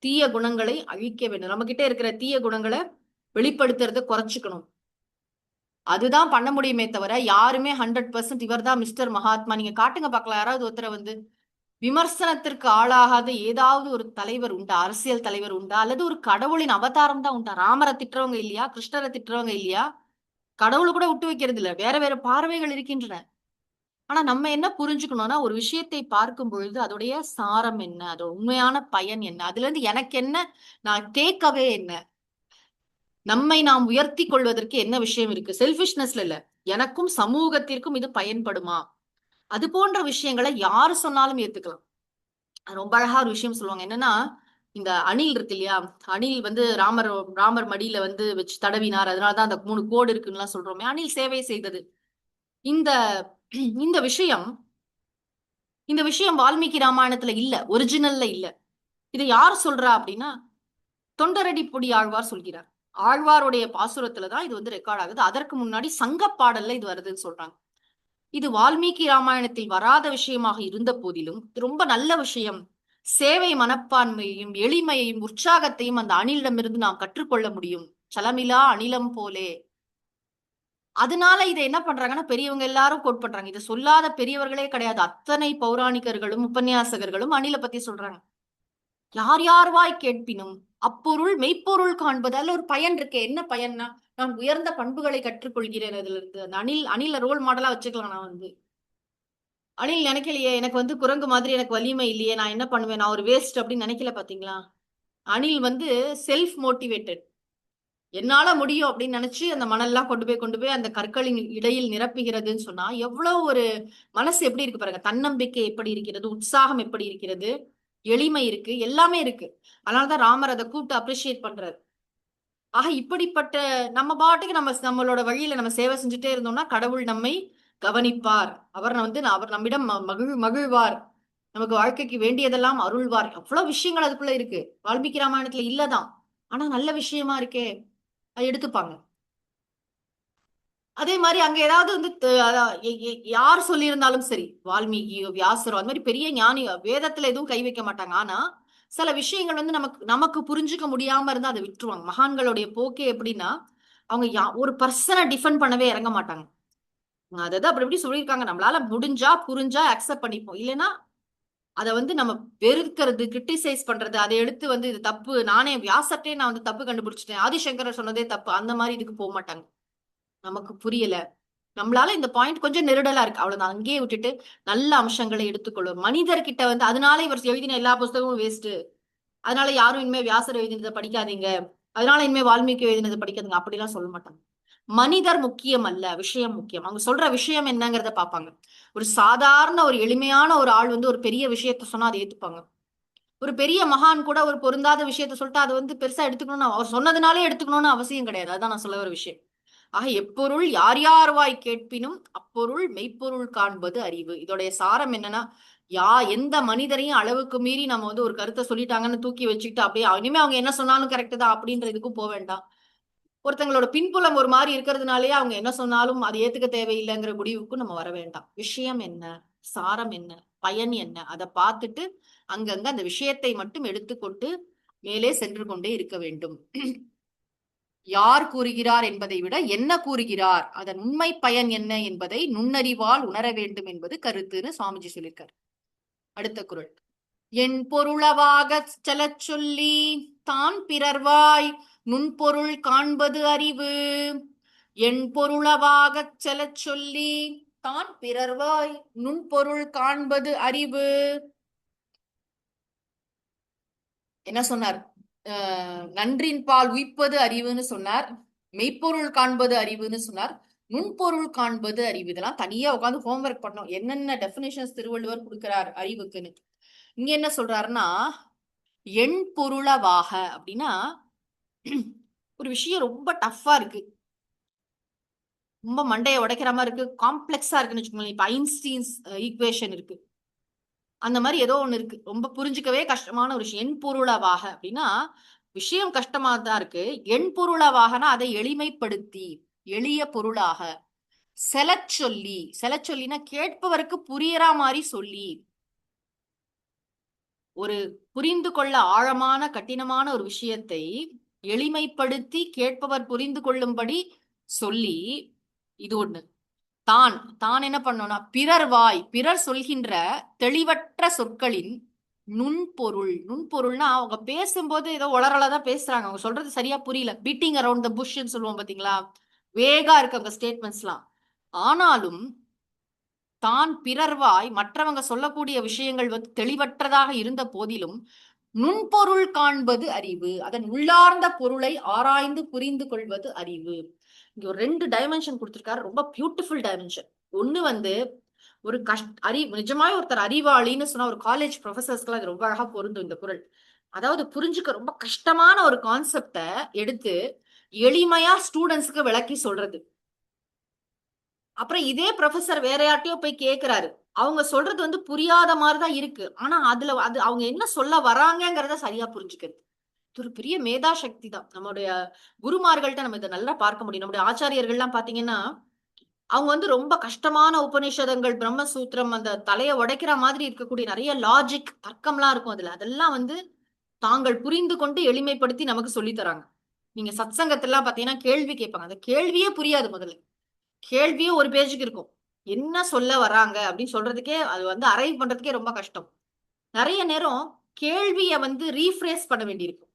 தீய குணங்களை அழிக்க வேண்டும். நம்ம கிட்ட இருக்கிற தீய குணங்களை வெளிப்படுத்துறத குறைச்சிக்கணும். அதுதான் பண்ண முடியுமே தவிர யாருமே ஹண்ட்ரட் பர்சன்ட் இவர் தான் மிஸ்டர் மகாத்மா. நீங்க காட்டுங்க பாக்கலாம் யாராவது ஒருத்தரை வந்து விமர்சனத்திற்கு ஆளாகாத ஏதாவது ஒரு தலைவர் உண்டா? அரசியல் தலைவர் உண்டா? அல்லது ஒரு கடவுளின் அவதாரம் தான் உண்டா? ராமரை திட்டுறவங்க இல்லையா? கிருஷ்ணரை திட்டுறவங்க இல்லையா? கடவுளை கூட விட்டு வைக்கிறது இல்ல. வேற வேற பார்வைகள் இருக்கின்றன. ஆனா நம்ம என்ன புரிஞ்சுக்கணும்னா ஒரு விஷயத்தை பார்க்கும் பொழுது அதோடைய சாரம் என்ன? அதோட உண்மையான பயன் என்ன? அதுல இருந்து எனக்கு என்ன? நான் கேட்கவே என்ன? நம்மை நாம் உயர்த்தி கொள்வதற்கு என்ன விஷயம் இருக்கு? செல்ஃபிஷ்னஸ்ல இல்ல. எனக்கும் சமூகத்திற்கும் இது பயன்படுமா? அது போன்ற விஷயங்களை யாரு சொன்னாலும் ஏத்துக்கலாம். ரொம்ப அழகா ஒரு விஷயம் சொல்லுவாங்க. என்னன்னா இந்த அணில் இருக்கு இல்லையா? அணில் வந்து ராமர் ராமர் மடியில வந்து வச்சு தடவினார். அதனாலதான் அந்த மூணு கோடு இருக்குன்னு சொல்றோமே. அணில் சேவை செய்தது. இந்த இந்த விஷயம் இந்த விஷயம் வால்மீகி ராமாயணத்துல இல்ல. ஒரிஜினல்ல இல்ல. இதை யார் சொல்றா அப்படின்னா தொண்டரடி பொடி ஆழ்வார் சொல்கிறார். ஆழ்வாருடைய பாசுரத்துலதான் இது வந்து ரெக்கார்ட் ஆகுது. அதற்கு முன்னாடி சங்க பாடல்ல இது வருதுன்னு சொல்றாங்க. இது வால்மீகி ராமாயணத்தில் வராத விஷயமாக இருந்த போதிலும் ரொம்ப நல்ல விஷயம். சேவை மனப்பான்மையையும் எளிமையையும் உற்சாகத்தையும் அந்த அணிலிடமிருந்து நாம் கற்றுக்கொள்ள முடியும். சலமிலா அணிலம் போலே. அதனால இதை என்ன பண்றாங்கன்னா பெரியவங்க எல்லாரும் கோட் பண்றாங்க. இதை சொல்லாத பெரியவர்களே கிடையாது. அத்தனை பௌராணிகர்களும் உபன்யாசகர்களும் அணில பத்தி சொல்றாங்க. யார் யார் வாய் கேட்பினும் அப்பொருள் மெய்ப்பொருள் காண்பது அதுல ஒரு பயன் இருக்கு. என்ன பயன்னா நான் உயர்ந்த பண்புகளை கற்றுக்கொள்கிறேன் அதுல இருந்து அந்த அணில் அணில ரோல் மாடலா வச்சுக்கலாம் நான் வந்து. அணில் நினைக்கலையே எனக்கு வந்து குரங்கு மாதிரி எனக்கு வலிமை இல்லையே நான் என்ன பண்ணுவேன்? நான் ஒரு வேஸ்ட் அப்படின்னு நினைக்கல பாத்தீங்களா? அணில் வந்து செல்ஃப் மோட்டிவேட்டட் என்னால முடியும் அப்படின்னு நினைச்சு அந்த மணல்லாம் கொண்டு போய் கொண்டு போய் அந்த கற்களின் இடையில் நிரப்புகிறதுன்னு சொன்னா எவ்வளவு ஒரு மனசு எப்படி இருக்கு பாருங்க. தன்னம்பிக்கை எப்படி இருக்கிறது? உற்சாகம் எப்படி இருக்கிறது? எளிமை இருக்கு. எல்லாமே இருக்கு. அதனாலதான் ராமர் அதை கூப்பிட்டு அப்ரிஷியேட் பண்றாரு. ஆக இப்படிப்பட்ட நம்ம பாட்டுக்கு நம்ம நம்மளோட வழியில நம்ம சேவை செஞ்சுட்டே இருந்தோம்னா கடவுள் நம்மை கவனிப்பார். அவர் வந்து அவர் நம்மிடம் மகிழ் மகிழ்வார். நமக்கு வாழ்க்கைக்கு வேண்டியதெல்லாம் அருள்வார். அவ்வளவு விஷயங்கள் அதுக்குள்ள இருக்கு. வால்மீகி ராமாயணத்துல இல்லதான் ஆனா நல்ல விஷயமா இருக்கே. அது எடுத்துப்பாங்க. அதே மாதிரி அங்க ஏதாவது வந்து யார் சொல்லியிருந்தாலும் சரி வால்மீகியோ வியாசரோ அந்த மாதிரி பெரிய ஞானி வேதத்துல எதுவும் கை வைக்க மாட்டாங்க. ஆனா சில விஷயங்கள் வந்து நமக்கு நமக்கு புரிஞ்சுக்க முடியாம இருந்தா அதை விட்டுருவாங்க. மகான்களுடைய போக்கே எப்படின்னா அவங்க யா- ஒரு பர்சனை டிஃபெண்ட் பண்ணவே இறங்க மாட்டாங்க. அதாவது அப்படி இப்படி சொல்லியிருக்காங்க. நம்மளால முடிஞ்சா புரிஞ்சா அக்செப்ட் பண்ணிப்போம். இல்லைன்னா அதை வந்து நம்ம வெறுக்கிறது கிரிட்டிசைஸ் பண்றது அதை எடுத்து வந்து இது தப்பு நானே வியாசட்டே நான் வந்து தப்பு கண்டுபிடிச்சிட்டேன். ஆதிசங்கரர் சொன்னதே தப்பு. அந்த மாதிரி இதுக்கு போக மாட்டாங்க. நமக்கு புரியல. நம்மளால இந்த பாயிண்ட் கொஞ்சம் நெருடலா இருக்கு. அவ்வளவுதான். அங்கேயே விட்டுட்டு நல்ல அம்சங்களை எடுத்துக்கொள்ளும். மனிதர்கிட்ட வந்து அதனால இவர் எழுதின எல்லா புஸ்தகமும் வேஸ்ட் அதனால யாரும் இனிமே வியாசர் எழுதினதை படிக்காதீங்க. அதனால இனிமே வால்மீகி எழுதினதை படிக்காதீங்க. அப்படிலாம் சொல்ல மாட்டாங்க. மனிதர் முக்கியம் அல்ல விஷயம் முக்கியம். அவங்க சொல்ற விஷயம் என்னங்கிறத பார்ப்பாங்க. ஒரு சாதாரண ஒரு எளிமையான ஒரு ஆள் வந்து ஒரு பெரிய விஷயத்த சொன்னா அதை ஏத்துப்பாங்க. ஒரு பெரிய மகான் கூட ஒரு பொருந்தாத விஷயத்த சொல்லிட்டு அதை வந்து பெருசா எடுத்துக்கணும்னு அவர் சொன்னதுனாலே எடுத்துக்கணும்னு அவசியம் கிடையாது. அதான் நான் சொல்ல ஒரு விஷயம். ஆக எப்பொருள் யார் யார் வாய் கேட்பினும் அப்பொருள் மெய்ப்பொருள் காண்பது அறிவு. இதோடைய சாரம் என்னன்னா யா எந்த மனிதரையும் அளவுக்கு மீறி நம்ம வந்து ஒரு கருத்தை சொல்லிட்டாங்கன்னு தூக்கி வச்சுக்கிட்டு அப்படியே இனிமே அவங்க என்ன சொன்னாலும் கரெக்ட் தான் அப்படின்ற இதுக்கும் போக வேண்டாம். ஒருத்தங்களோட பின்புலம் ஒரு மாதிரி இருக்கிறதுனாலயே அவங்க என்ன சொன்னாலும் அது ஏத்துக்க தேவையில்லைங்கிற முடிவுக்கும் நம்ம வர வேண்டாம். விஷயம் என்ன? சாரம் என்ன? பயன் என்ன? அதை பார்த்துட்டு அங்கங்க அந்த விஷயத்தை மட்டும் எடுத்துக்கொண்டு மேலே சென்று கொண்டே இருக்க வேண்டும். யார் கூறுகிறார் என்பதை விட என்ன கூறுகிறார்? அதன் உண்மை பயன் என்ன என்பதை நுண்ணறிவால் உணர வேண்டும் என்பது கருத்துன்னு சுவாமிஜி சொல்லியிருக்கார். அடுத்த குரல். என் பொருளவாகச் செல சொல்லி தான் பிறர்வாய் நுண்பொருள் காண்பது அறிவு. என் பொருளவாகச் செலச் சொல்லி தான் பிறர்வாய் நுண்பொருள் காண்பது அறிவு. என்ன சொன்னார்? நன்றின் பால் உய்ப்பது அறிவுன்னு சொன்னார். மெய்ப்பொருள் காண்பது அறிவுன்னு சொன்னார். நுண்பொருள் காண்பது அறிவு. இதெல்லாம் தனியா உட்காந்து ஹோம்ஒர்க் பண்ணோம் என்னென்ன டெபினேஷன்ஸ் திருவள்ளுவர் கொடுக்கிறார் அறிவுக்குன்னு. இங்க என்ன சொல்றாருன்னா எண் பொருளவாக அப்படின்னா ஒரு விஷயம் ரொம்ப டஃப்பா இருக்கு. ரொம்ப மண்டையை உடைக்கிற மாதிரி இருக்கு. காம்ப்ளெக்ஸா இருக்குன்னு வச்சுக்கோங்களேன். இப்ப ஐன்ஸ்டீன்ஸ் ஈக்குவேஷன் இருக்கு. அந்த மாதிரி ஏதோ ஒண்ணு இருக்கு. ரொம்ப புரிஞ்சுக்கவே கஷ்டமான ஒரு விஷயம். எண் பொருளவாக அப்படின்னா விஷயம் கஷ்டமா தான் இருக்கு. எண் பொருளவாகனா அதை எளிமைப்படுத்தி எளிய பொருளாக செலச் சொல்லி செலச் சொல்லினா கேட்பவருக்கு புரியற மாதிரி சொல்லி ஒரு புரிந்து கொள்ள ஆழமான கடினமான ஒரு விஷயத்தை எளிமைப்படுத்தி கேட்பவர் புரிந்து கொள்ளும்படி சொல்லி இது ஒண்ணு. தான் தான் என்ன பண்ணோம்னா பிறர் வாய் பிறர் சொல்கின்ற தெளிவற்ற சொற்களின் நுண்பொருள். நுண்பொருள்னா அவங்க பேசும்போது ஏதோ உளறலதான் பேசுறாங்க. அவங்க சொல்றது சரியா புரியல. பீட்டிங் அரவுண்ட் த புஷ்ன்னு சொல்லுவோம் பாத்தீங்களா? வேகா இருக்கு அவங்க ஸ்டேட்மெண்ட்ஸ்லாம் ஆனாலும் தான் பிறர்வாய் மற்றவங்க சொல்லக்கூடிய விஷயங்கள் வந்து தெளிவற்றதாக இருந்த போதிலும் நுண்பொருள் காண்பது அறிவு. அதன் உள்ளார்ந்த பொருளை ஆராய்ந்து புரிந்து கொள்வது அறிவு. இங்க ஒரு ரெண்டு டைமென்ஷன் கொடுத்திருக்காரு. ரொம்ப பியூட்டிஃபுல் டைமென்ஷன் ஒண்ணு வந்து ஒரு கஷ்ட அறி நிஜமாய் ஒருத்தர் அறிவாளின்னு சொன்னா ஒரு காலேஜ் ப்ரொஃபசர்ஸ்க்குலாம் அது ரொம்ப அழகா பொருந்தும் இந்த குரல். அதாவது புரிஞ்சுக்க ரொம்ப கஷ்டமான ஒரு கான்செப்டை எடுத்து எளிமையா ஸ்டூடெண்ட்ஸ்க்கு விளக்கி சொல்றது. அப்புறம் இதே ப்ரொஃபசர் வேற யார்ட்டையோ போய் கேக்குறாரு. அவங்க சொல்றது வந்து புரியாத மாதிரிதான் இருக்கு. ஆனா அதுல அது அவங்க என்ன சொல்ல வராங்கங்கிறத சரியா புரிஞ்சுக்கிறது. ஒரு பெரிய மேதா சக்தி தான். நம்மளுடைய குருமார்கள்ட்ட நம்ம இதை நல்லா பார்க்க முடியும். நம்முடைய ஆச்சாரியர்கள்லாம் பாத்தீங்கன்னா அவங்க வந்து ரொம்ப கஷ்டமான உபநிஷதங்கள் பிரம்மசூத்திரம் அந்த தலையை உடைக்கிற மாதிரி இருக்கக்கூடிய நிறைய லாஜிக் தர்க்கம்லாம் இருக்கும் அதுல. அதெல்லாம் வந்து தாங்கள் புரிந்து கொண்டு எளிமைப்படுத்தி நமக்கு சொல்லி தராங்க. நீங்க சத்சங்கத்திலாம் பாத்தீங்கன்னா கேள்வி கேட்பாங்க. அந்த கேள்வியே புரியாது முதல்ல. கேள்வியே ஒரு பேஜுக்கு இருக்கும். என்ன சொல்ல வராங்க அப்படின்னு சொல்றதுக்கே அது வந்து அரைவ் பண்றதுக்கே ரொம்ப கஷ்டம். நிறைய நேரம் கேள்வியை வந்து ரீஃப்ரேஸ் பண்ண வேண்டியிருக்கும்.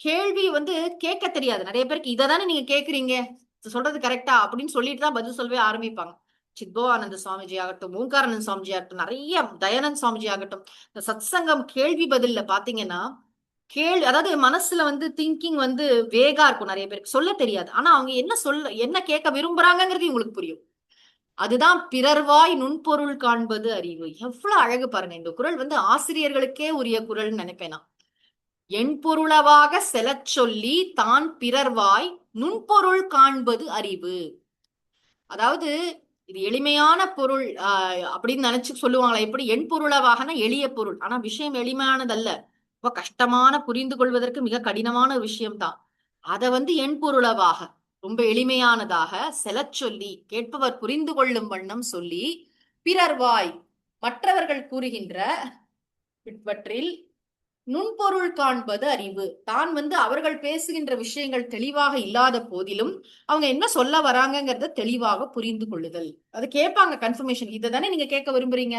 கேள்வி வந்து கேட்க தெரியாது. நிறைய பேருக்கு இதை தானே நீங்க கேக்குறீங்க? சொல்றது கரெக்டா? அப்படின்னு சொல்லிட்டு தான் பதில் சொல்லவே ஆரம்பிப்பாங்க. சித்பவானந்த சுவாமிஜி ஆகட்டும் ஓங்காரானந்த சுவாமிஜி ஆகட்டும் நிறைய தயானந்த் சுவாமிஜி ஆகட்டும் இந்த சத்சங்கம் கேள்வி பதில்ல பாத்தீங்கன்னா கேள்வி அதாவது மனசுல வந்து திங்கிங் வந்து வேகா இருக்கும் நிறைய பேருக்கு. சொல்ல தெரியாது. ஆனா அவங்க என்ன சொல்ல என்ன கேட்க விரும்புறாங்கிறது உங்களுக்கு புரியும். அதுதான் பிறர்வாய் நுண்பொருள் காண்பது அறிவு. எவ்வளவு அழகு பாருங்க. இந்த குரல் வந்து ஆசிரியர்களுக்கே உரிய குரல்னு நினைப்பேன் நான். எண்பொருளவாக செலச் சொல்லி தான் பிறர்வாய் நுண்பொருள் காண்பது அறிவு. அதாவது இது எளிமையான பொருள் அப்படின்னு நினைச்சு சொல்லுவாங்களா எப்படி? எண் பொருளவாகனா எளிய பொருள். ஆனா விஷயம் எளிமையானதல்ல. ரொம்ப கஷ்டமான புரிந்து கொள்வதற்கு மிக கடினமான விஷயம்தான். அதை வந்து எண் பொருளவாக ரொம்ப எளிமையானதாக செலச் சொல்லி கேட்பவர் புரிந்து கொள்ளும் வண்ணம் சொல்லி பிறர்வாய் மற்றவர்கள் கூறுகின்ற பிற்பற்றில் நுண்பொருள் காண்பது அறிவு. தான் வந்து அவர்கள் பேசுகின்ற விஷயங்கள் தெளிவாக இல்லாத போதிலும் அவங்க என்ன சொல்ல வராங்கிறத தெளிவாக புரிந்து கொள்ளுதல். அதை கேட்பாங்க கன்ஃபர்மேஷன் இதை தானே நீங்க கேட்க விரும்புறீங்க?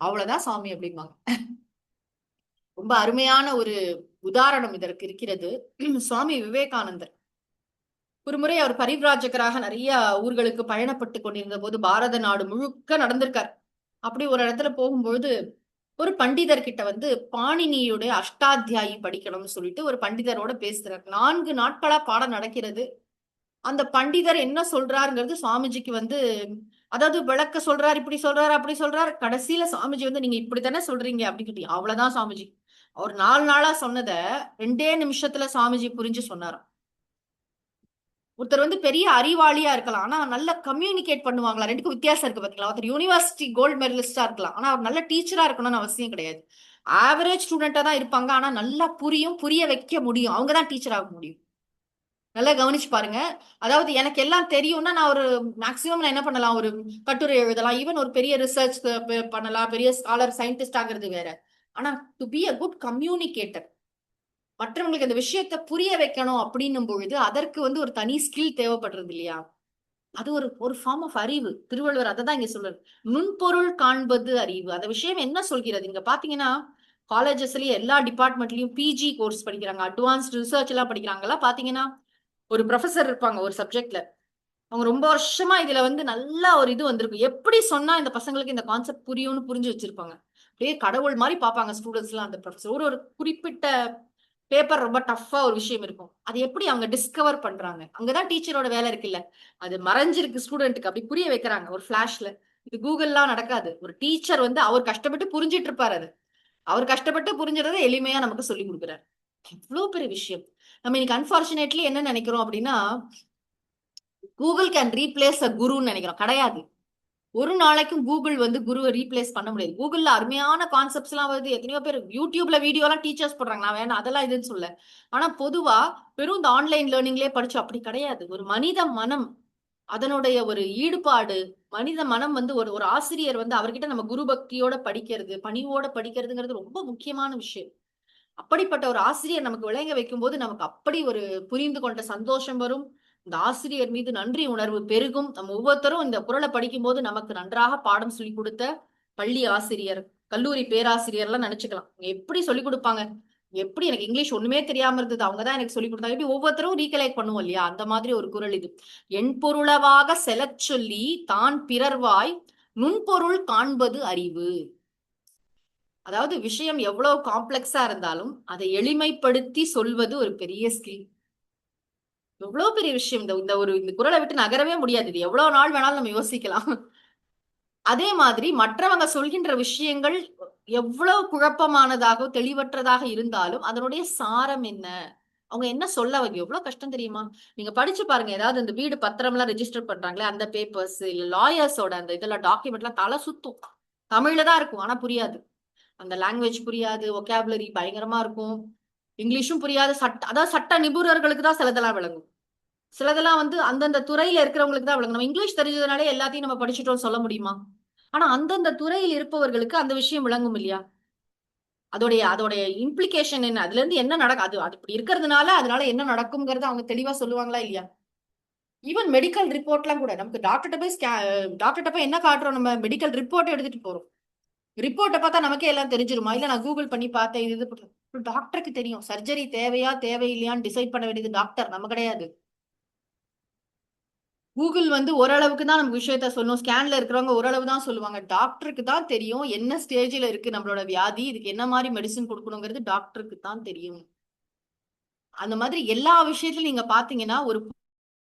அவ்வளவுதான் சாமி அப்படிம்பாங்க. ரொம்ப அருமையான ஒரு உதாரணம் இதற்கு இருக்கிறது. சுவாமி விவேகானந்தர். ஒரு முறை அவர் பரிவிராஜகராக நிறைய ஊர்களுக்கு பயணப்பட்டு கொண்டிருந்த போது பாரத நாடு முழுக்க நடந்திருக்கார். அப்படி ஒரு இடத்துல போகும்பொழுது ஒரு பண்டிதர்கிட்ட வந்து பாணினியுடைய அஷ்டாத்தியாயி படிக்கணும்னு சொல்லிட்டு ஒரு பண்டிதரோட பேசுறாரு. நான்கு நாட்களா பாடம் நடக்கிறது. அந்த பண்டிதர் என்ன சொல்றாருங்கிறது சுவாமிஜிக்கு வந்து அதாவது விளக்க சொல்றாரு இப்படி சொல்றாரு அப்படி சொல்றாரு. கடைசியில சுவாமிஜி வந்து நீங்க இப்படித்தானே சொல்றீங்க? அப்படின்னு சொல்லி அவ்வளவுதான் சுவாமிஜி. அவர் நாலு நாளா சொன்னதை ரெண்டே நிமிஷத்துல சுவாமிஜி புரிஞ்சு சொன்னாராம். ஒருத்தர் வந்து பெரிய அறிவாளியா இருக்கலாம். ஆனா நல்ல கம்யூனிகேட் பண்ணுவாங்களா? ரெண்டுக்கும் வித்தியாசம் இருக்கு பாத்தீங்களா? ஒருத்தர் யூனிவர்சிட்டி கோல்டு மெடலிஸ்டா இருக்கலாம். ஆனா அவர் நல்ல டீச்சரா இருக்கணும்னு அவசியம் கிடையாது. ஆவரேஜ் ஸ்டூடெண்டா தான் இருப்பாங்க. ஆனா நல்லா புரியும் புரிய வைக்க முடியும். அவங்க தான் டீச்சர் ஆக முடியும். நல்லா கவனிச்சு பாருங்க. அதாவது எனக்கு எல்லாம் தெரியும்னா நான் ஒரு மேக்சிமம் நான் என்ன பண்ணலாம்? ஒரு கட்டுரை எழுதலாம். ஈவன் ஒரு பெரிய ரிசர்ச் பண்ணலாம். பெரிய ஸ்காலர் சயின்டிஸ்ட் ஆகிறது வேற. ஆனா to be a good communicator மற்றவங்களுக்கு அந்த விஷயத்த புரிய வைக்கணும் அப்படின்னும் பொழுது அதற்கு வந்து ஒரு தனி ஸ்கில் தேவைப்படுறது இல்லையா? அது ஒரு ஒரு ஃபார்ம் ஆஃப் அறிவு. திருவள்ளுவர் அதை தான் இங்க சொல்றாரு. நுண்பொருள் காண்பது அறிவு. அந்த விஷயம் என்ன சொல்கிறது? இங்க பாத்தீங்கன்னா காலேஜஸ்லயும் எல்லா டிபார்ட்மெண்ட்லயும் பிஜி கோர்ஸ் படிக்கிறாங்க. அட்வான்ஸ்ட் ரிசர்ச் எல்லாம் படிக்கிறாங்களா பாத்தீங்கன்னா ஒரு ப்ரொஃபசர் இருப்பாங்க ஒரு சப்ஜெக்ட்ல அவங்க ரொம்ப வருஷமா இதுல வந்து நல்ல ஒரு இது வந்திருக்கும் எப்படி சொன்னா இந்த பசங்களுக்கு இந்த கான்செப்ட் புரியும்னு புரிஞ்சு வச்சிருப்பாங்க. அப்படியே கடவுள் மாதிரி பார்ப்பாங்க ஸ்டூடெண்ட்ஸ் எல்லாம் அந்த ப்ரொஃபசர் ஒரு ஒரு குறிப்பிட்ட பேப்பர் ரொம்ப டஃப்பா ஒரு விஷயம் இருக்கும். அது எப்படி அவங்க டிஸ்கவர் பண்றாங்க? அங்கதான் டீச்சரோட வேலை இருக்குல்ல. அது மறைஞ்சிருக்கு ஸ்டூடெண்ட்டுக்கு அப்படி புரிய வைக்கிறாங்க ஒரு ஃபிளாஷ்ல இது கூகுள்லாம் நடக்காது. ஒரு டீச்சர் வந்து அவர் கஷ்டப்பட்டு புரிஞ்சிட்டு இருப்பாரு அது. அவர் கஷ்டப்பட்டு புரிஞ்சுறத எளிமையா நமக்கு சொல்லி கொடுக்குறாரு. எவ்வளவு பெரிய விஷயம். நம்ம இன்னைக்கு அன்பார்ச்சுனேட்லி என்ன நினைக்கிறோம் அப்படின்னா கூகுள் கேன் ரீப்ளேஸ் அ குருன்னு நினைக்கிறோம். கிடையாது. ஒரு நாளைக்கும் கூகுள் வந்து குருவை ரீப்ளேஸ் பண்ண முடியாது. கூகுள்ல அருமையான கான்செப்ட்ஸ் எல்லாம் வருது. எத்தனையோ பேர் யூடியூப்ல வீடியோ எல்லாம் டீச்சர்ஸ் போடுறாங்க நான் வேணாம் அதெல்லாம் இதுன்னு சொல்ல ஆனா பொதுவா வெறும் இந்த ஆன்லைன் லேர்னிங்லயே படிச்சு அப்படி கிடையாது. ஒரு மனித மனம் அதனுடைய ஒரு ஈடுபாடு மனித மனம் வந்து ஒரு ஒரு ஆசிரியர் வந்து அவர்கிட்ட நம்ம குரு பக்தியோட படிக்கிறது பணிவோட படிக்கிறதுங்கிறது ரொம்ப முக்கியமான விஷயம். அப்படிப்பட்ட ஒரு ஆசிரியர் நமக்கு விளங்க வைக்கும் போது நமக்கு அப்படி ஒரு புரிந்து கொண்ட சந்தோஷம் வரும். இந்த ஆசிரியர் மீது நன்றி உணர்வு பெருகும். நம்ம ஒவ்வொருத்தரும் இந்த குரலை படிக்கும் போது நமக்கு நன்றாக பாடம் சொல்லி கொடுத்த பள்ளி ஆசிரியர் கல்லூரி பேராசிரியர் எல்லாம் நினைச்சுக்கலாம் எப்படி சொல்லி கொடுப்பாங்க? எப்படி எனக்கு இங்கிலீஷ் ஒண்ணுமே தெரியாம இருந்தது. அவங்கதான் எனக்கு சொல்லி கொடுத்தாங்க. எப்படி ஒவ்வொருத்தரும் ரீகலெக்ட் பண்ணுவோம் இல்லையா? அந்த மாதிரி ஒரு குரல் இது. என் பொருளவாக செலச் சொல்லி தான் பிறர்வாய் நுண்பொருள் காண்பது அறிவு. அதாவது விஷயம் எவ்வளவு காம்ப்ளெக்ஸா இருந்தாலும் அதை எளிமைப்படுத்தி சொல்வது ஒரு பெரிய ஸ்கில் எவ்வளவு பெரிய விஷயம் இந்த இந்த ஒரு இந்த குரலை விட்டு நகரவே முடியாது. இது எவ்வளவு நாள் வேணாலும் நம்ம யோசிக்கலாம். அதே மாதிரி மற்றவங்க சொல்கின்ற விஷயங்கள் எவ்வளவு குழப்பமானதாக தெளிவற்றதாக இருந்தாலும் அதனுடைய சாரம் என்ன? அவங்க என்ன சொல்ல வைக்க எவ்வளவு கஷ்டம் தெரியுமா? நீங்க படிச்சு பாருங்க. ஏதாவது இந்த வீடு பத்திரம் எல்லாம் ரெஜிஸ்டர் பண்றாங்களே அந்த பேப்பர்ஸ் இல்ல லாயர்ஸோட அந்த இதெல்லாம் டாக்குமெண்ட் எல்லாம் தலை சுத்தும். தமிழ்ல தான் இருக்கும் ஆனா புரியாது. அந்த லாங்குவேஜ் புரியாது ஒகேபுலரி பயங்கரமா இருக்கும். இங்கிலீஷும் புரியாது. சட்ட அதாவது சட்ட நிபுணர்களுக்கு தான் சிலதெல்லாம் விளங்கும். சிலதெல்லாம் வந்து அந்தந்த துறையில இருக்கிறவங்களுக்கு தான் விளங்கும் நம்ம இங்கிலீஷ் தெரிஞ்சதுனாலே எல்லாத்தையும் நம்ம படிச்சுட்டோம் சொல்ல முடியுமா? ஆனா அந்தந்த துறையில் இருப்பவர்களுக்கு அந்த விஷயம் விளங்கும் இல்லையா? அதோடைய அதோடைய இம்ப்ளிகேஷன் என்ன? அதுல இருந்து என்ன நடக்கும் அது அது இப்படி இருக்கிறதுனால அதனால என்ன நடக்குங்கிறத அவங்க தெளிவா சொல்லுவாங்களா இல்லையா? ஈவன் மெடிக்கல் ரிப்போர்ட்லாம் கூட நமக்கு டாக்டர்கிட்ட போய் ஸ்கே டாக்டர்கிட்ட போய் என்ன காட்டுறோம் நம்ம? மெடிக்கல் ரிப்போர்ட் எடுத்துட்டு போறோம். ரிப்போர்ட்டை பார்த்தா நமக்கே எல்லாம் தெரிஞ்சிருமா? இல்ல நான் கூகுள் பண்ணி பார்த்தேன் இது இது டாக்டருக்கு தெரியும். சர்ஜரி தேவையா தேவையில்லையான்னு டிசைட் பண்ண வேண்டியது டாக்டர் நம்ம கிடையாது. கூகுள் வந்து ஓரளவுக்கு தான் நமக்கு விஷயத்த சொல்லும் ஸ்கேன்ல இருக்கிறவங்க ஓரளவு தான் சொல்லுவாங்க. டாக்டருக்கு தான் தெரியும் என்ன ஸ்டேஜ்ல இருக்கு நம்மளோட வியாதி இதுக்கு என்ன மாதிரி மெடிசன் கொடுக்கணுங்கிறது டாக்டருக்கு தான் தெரியும். அந்த மாதிரி எல்லா விஷயத்திலும் நீங்க பாத்தீங்கன்னா ஒரு